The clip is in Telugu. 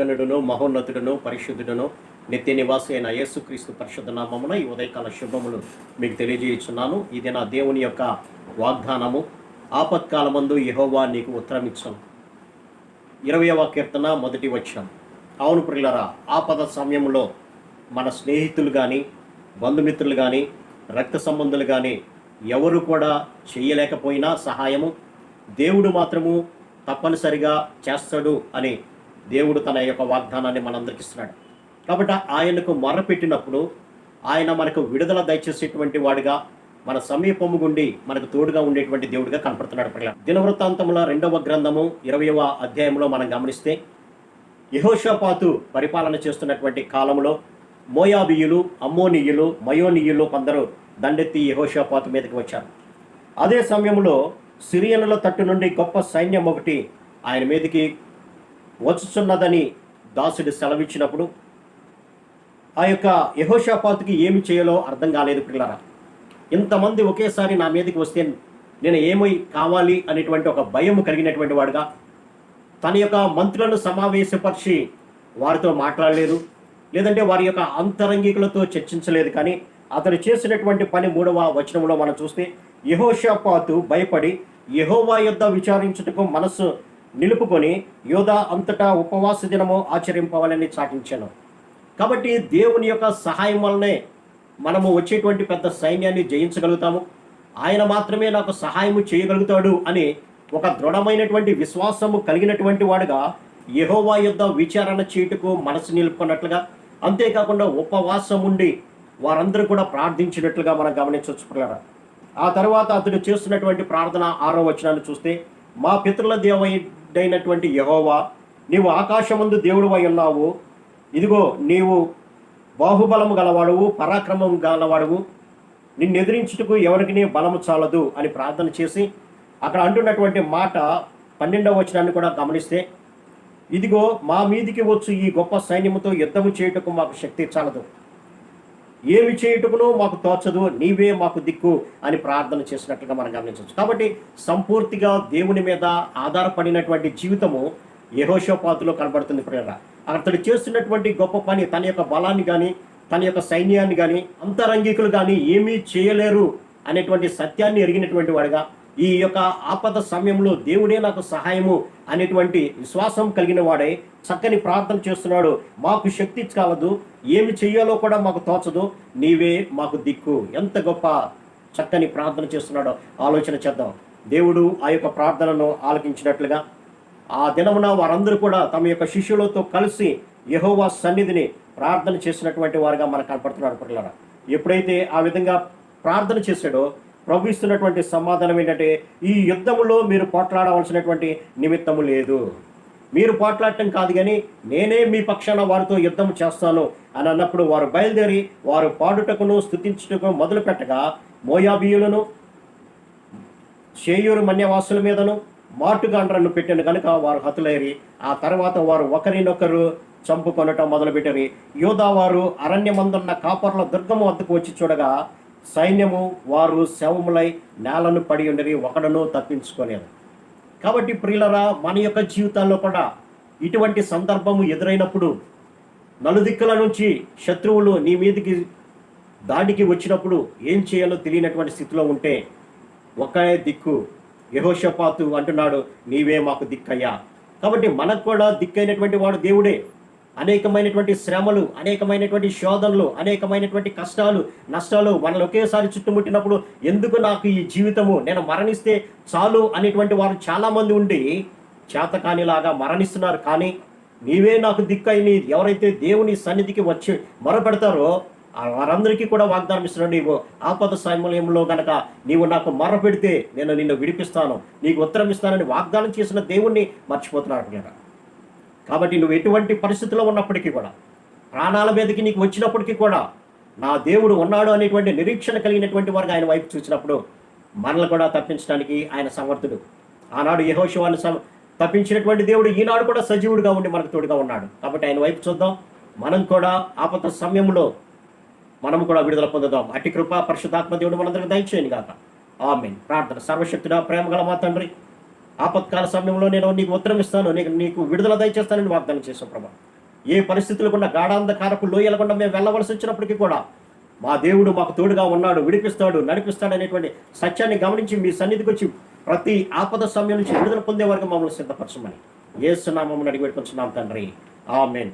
మహాగణుడును మహోన్నతుడును పరిశుద్ధుడును నిత్య నివాసి అయిన యేసుక్రీస్తు పరిశుద్ధ నామమున ఈ ఉదయకాల శుభములు మీకు తెలియజేయుచున్నాను. ఇది నా దేవుని యొక్క వాగ్దానము ఆపత్కాలమందు యహోవా నీకు ఉత్తరమిచ్చం ఇరవయవ కీర్తన మొదటి వచ్చాం అవును ప్రిల్లరా ఆపద సమయంలో మన స్నేహితులు కానీ బంధుమిత్రులు కానీ రక్త సంబంధులు కానీ ఎవరు కూడా చేయలేకపోయినా సహాయము దేవుడు మాత్రము తప్పనిసరిగా చేస్తాడు అని దేవుడు తన యొక్క వాగ్దానాన్ని మనందరికి ఇస్తున్నాడు. కాబట్టి ఆయనకు మొర్రపెట్టినప్పుడు ఆయన మనకు విడుదల దయచేసేటువంటి వాడుగా మన సమీపము గుండి మనకు తోడుగా ఉండేటువంటి దేవుడిగా కనపడుతున్నాడు పిల్లలు దినవృత్తాంతముల రెండవ గ్రంథము ఇరవయవ అధ్యాయంలో మనం గమనిస్తే యహోషపాతు పరిపాలన చేస్తున్నటువంటి కాలంలో మోయాబియులు అమ్మోనియులు మయోనియులు కొందరు దండెత్తి యహోషపాతు మీదకి వచ్చారు. అదే సమయంలో సిరియనుల తట్టు నుండి గొప్ప సైన్యం ఒకటి ఆయన మీదకి వచ్చుచున్నదని దాసుడు సెలవిచ్చినప్పుడు ఆ యొక్క యహోషాపాతుకి ఏమి చేయాలో అర్థం కాలేదు పిల్లరా. ఇంతమంది ఒకేసారి నా మీదకి వస్తే నేను ఏమై కావాలి అనేటువంటి ఒక భయం కలిగినటువంటి వాడుగా తన యొక్క మంత్రులను సమావేశపరిచి వారితో మాట్లాడలేదు లేదంటే వారి యొక్క అంతరంగికులతో చర్చించలేదు. కానీ అతను చేసినటువంటి పని మూడవ వచనంలో మనం చూస్తే యహోషాపాతు భయపడి యహోవా యొద్ద విచారించుటకు మనస్సు నిలుపుకొని యోధ అంతటా ఉపవాస దినము ఆచరింపవాలని చాటించాను. కాబట్టి దేవుని యొక్క సహాయం వల్లనే మనము వచ్చేటువంటి పెద్ద సైన్యాన్ని జయించగలుగుతాము. ఆయన మాత్రమే నాకు సహాయము చేయగలుగుతాడు అని ఒక దృఢమైనటువంటి విశ్వాసము కలిగినటువంటి వాడుగా యహోవా యుద్ధ విచారణ చీటుకు మనసు నిలుపుకున్నట్లుగా అంతేకాకుండా ఉపవాసం ఉండి వారందరూ కూడా ప్రార్థించినట్లుగా మనం గమనించవచ్చు ఆ తర్వాత అతడు చేస్తున్నటువంటి ప్రార్థన ఆరో వచనాన్ని చూస్తే మా పితరుల దేవుడైనటువంటి యహోవా నీవు ఆకాశమందు దేవుడు అయి ఉన్నావు. ఇదిగో నీవు బాహుబలము గలవాడువు పరాక్రమం గలవాడువు. నిన్ను ఎదిరించుటకు ఎవరికి నీ బలము చాలదు అని ప్రార్థన చేసి అక్కడ అంటున్నటువంటి మాట పన్నెండవ వచనాన్ని కూడా గమనిస్తే ఇదిగో మా మీదికి వచ్చు ఈ గొప్ప సైన్యముతో యుద్ధము చేయుటకు మాకు శక్తి చాలదు. ఏమి చేయుటకునో మాకు తోచదు నీవే మాకు దిక్కు అని ప్రార్థన చేసినట్లుగా మనం గమనించవచ్చు. కాబట్టి సంపూర్తిగా దేవుని మీద ఆధారపడినటువంటి జీవితము యహోషోపాతులో కనబడుతుంది ప్రేరణ అతడు చేస్తున్నటువంటి గొప్ప పని తన యొక్క బలాన్ని కానీ తన యొక్క సైన్యాన్ని కానీ అంతరంగికులు కానీ ఏమీ చేయలేరు అనేటువంటి సత్యాన్ని ఎరిగినటువంటి వాడుగా ఈ యొక్క ఆపద సమయంలో దేవుడే నాకు సహాయము అనేటువంటి విశ్వాసం కలిగిన వాడే చక్కని ప్రార్థన చేస్తున్నాడు. మాకు శక్తి కాలదు ఏమి చెయ్యాలో కూడా మాకు తోచదు. నీవే మాకు దిక్కు. ఎంత గొప్ప చక్కని ప్రార్థన చేస్తున్నాడో ఆలోచన చేద్దాం. దేవుడు ఆ యొక్క ప్రార్థనను ఆలకించినట్లుగా ఆ దినమున వారందరూ కూడా తమ యొక్క శిష్యులతో కలిసి యహోవా సన్నిధిని ప్రార్థన చేసినటువంటి వారుగా మనకు కనపడుతున్నారు పిల్లల ఎప్పుడైతే ఆ విధంగా ప్రార్థన చేశాడో ప్రభు ఇస్తున్నటువంటి సమాధానం ఏంటంటే ఈ యుద్ధములో మీరు పోట్లాడవలసినటువంటి నిమిత్తము లేదు. మీరు పోట్లాడటం కాదు కానీ నేనే మీ పక్షాన వారితో యుద్ధం చేస్తాను అని అన్నప్పుడు వారు బయలుదేరి వారు పాడుటకును స్థుతించుటకు మొదలు పెట్టగా మోయాబీయులను చేయూరు మన్యవాసుల మీదను మాటుగాండ్రను పెట్టిన కనుక వారు హతులేరి. ఆ తర్వాత వారు ఒకరినొకరు చంపుకొనటం మొదలుపెట్టారు. యోధా వారు అరణ్యమందున్న కాపర్ల దుర్గము వద్దకు వచ్చి చూడగా సైన్యము వారు శవములై నేలను పడి ఉండని ఒకడను తప్పించుకోలేదు. కాబట్టి ప్రియులరా మన యొక్క జీవితాల్లో కూడా ఇటువంటి సందర్భము ఎదురైనప్పుడు నలుదిక్కుల నుంచి శత్రువులు నీ మీదకి దాడికి వచ్చినప్పుడు ఏం చేయాలో తెలియనటువంటి స్థితిలో ఉంటే ఒకే దిక్కు యహోషపాతు అంటున్నాడు నీవే మాకు దిక్కయ్యా. కాబట్టి మనకు కూడా దిక్కైనటువంటి వాడు దేవుడే. అనేకమైనటువంటి శ్రమలు అనేకమైనటువంటి శోధనలు అనేకమైనటువంటి కష్టాలు నష్టాలు మనల్ని ఒకేసారి చుట్టుముట్టినప్పుడు ఎందుకు నాకు ఈ జీవితము? నేను మరణిస్తే చాలు అనేటువంటి వారు చాలామంది ఉండి చేతకానిలాగా మరణిస్తున్నారు. కానీ నీవే నాకు దిక్కైని ఎవరైతే దేవుని సన్నిధికి వచ్చి మొరపెడతారో వారందరికీ కూడా వాగ్దానం ఇస్తున్నాడు నీవు. ఆపద సమయంలో గనక నీవు నాకు మొర పెడితే నేను నిన్ను విడిపిస్తాను. నీకు ఉత్తరం ఇస్తానని వాగ్దానం చేసిన దేవుణ్ణి మర్చిపోతున్నాడు నేను కాబట్టి నువ్వు ఎటువంటి పరిస్థితిలో ఉన్నప్పటికీ కూడా ప్రాణాల మీదకి నీకు వచ్చినప్పటికీ కూడా నా దేవుడు ఉన్నాడు అనేటువంటి నిరీక్షణ కలిగినటువంటి వారికి ఆయన వైపు చూసినప్పుడు మనల్ని కూడా తప్పించడానికి ఆయన సమర్థుడు. ఆనాడు యహోశివాన్ని సమ తప్పించినటువంటి దేవుడు ఈనాడు కూడా సజీవుడిగా ఉండి మనకు తోడుగా ఉన్నాడు. కాబట్టి ఆయన వైపు చూద్దాం. మనం కూడా ఆపత సమయంలో మనం కూడా విడుదల పొందుదాం. అట్టి కృప పరిశుద్ధాత్మ దేవుడు మనందరికి దయచేయను కాక ఆమెన్. ప్రార్థన సర్వశక్తుడా ప్రేమ గల మా తండ్రి ఆపత్కాల సమయంలో నేను నీకు ఉత్తరం ఇస్తాను. నీకు నీకు విడుదల దయచేస్తానని వాగ్దానం చేశాం ప్రభా. ఏ పరిస్థితులు కూడా గాఢాంధకారపు లోయలకుండా మేము వెళ్ళవలసి వచ్చినప్పటికీ కూడా మా దేవుడు మాకు తోడుగా ఉన్నాడు విడిపిస్తాడు నడిపిస్తాడు అనేటువంటి సత్యాన్ని గమనించి మీ సన్నిధికి వచ్చి ప్రతి ఆపద సమయం నుంచి విడుదల పొందే వరకు మమ్మల్ని సిద్ధపరచమని ఏసునామమ్మని అడిగి పెట్టుకుంటున్నాం తండ్రి. ఆమెన్.